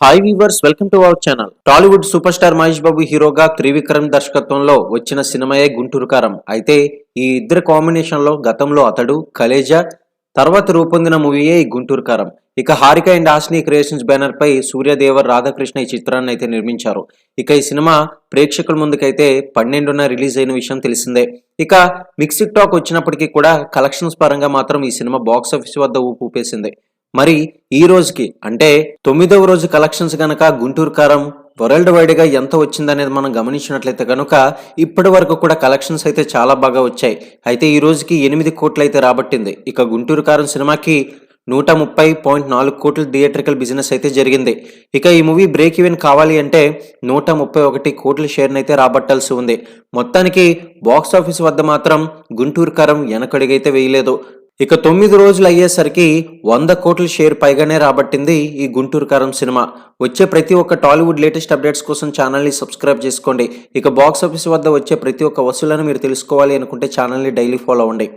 Hi viewers welcome to our channel Tollywood super star Mahesh Babu హీరోగా త్రివిక్రమ్ దర్శకత్వంలో వచ్చిన సినిమాయే గుంటూరు కారం. అయితే ఈ ఇద్దరు కాంబినేషన్లో గతంలో అతడు కలేజా తర్వాత రూపొందిన మూవీయే ఈ గుంటూరు కారం. ఇక Haarika and Hassine creations banner పై సూర్యదేవర్ రాధాకృష్ణ ఈ చిత్రాన్ని అయితే నిర్మించారు. ఇక ఈ సినిమా ప్రేక్షకుల ముందుకైతే పన్నెండున రిలీజ్ అయిన విషయం తెలిసిందే. ఇక మిక్సిక్ టాక్ వచ్చినప్పటికీ కూడా కలెక్షన్స్ పరంగా మాత్రం ఈ సినిమా బాక్స్ ఆఫీస్ వద్ద ఊపు ఊపేసింది. మరి ఈ రోజుకి అంటే తొమ్మిదవ రోజు కలెక్షన్స్ గనక గుంటూరు కారం వరల్డ్ వైడ్గా ఎంత వచ్చిందనేది మనం గమనించినట్లయితే కనుక ఇప్పటి వరకు కూడా కలెక్షన్స్ అయితే చాలా బాగా వచ్చాయి. అయితే ఈ రోజుకి ఎనిమిది కోట్లు అయితే రాబట్టింది. ఇక గుంటూరు కారం సినిమాకి నూట ముప్పై పాయింట్ నాలుగు కోట్ల థియేట్రికల్ బిజినెస్ అయితే జరిగింది. ఇక ఈ మూవీ బ్రేక్ ఈవెన్ కావాలి అంటే నూట ముప్పై ఒకటి కోట్ల షేర్ని అయితే రాబట్టాల్సి ఉంది. మొత్తానికి బాక్స్ ఆఫీస్ వద్ద మాత్రం గుంటూరు కారం వెనకడుగైతే వేయలేదు. ఇక తొమ్మిది రోజులు అయ్యేసరికి వంద కోట్ల షేర్ పైగానే రాబట్టింది ఈ గుంటూరు కారం సినిమా. వచ్చే ప్రతి ఒక్క టాలీవుడ్ లేటెస్ట్ అప్డేట్స్ కోసం ఛానల్ని సబ్స్క్రైబ్ చేసుకోండి. ఇక బాక్స్ ఆఫీస్ వద్ద వచ్చే ప్రతి ఒక్క వసూలను మీరు తెలుసుకోవాలి అనుకుంటే ఛానల్ని డైలీ ఫాలో అవ్వండి.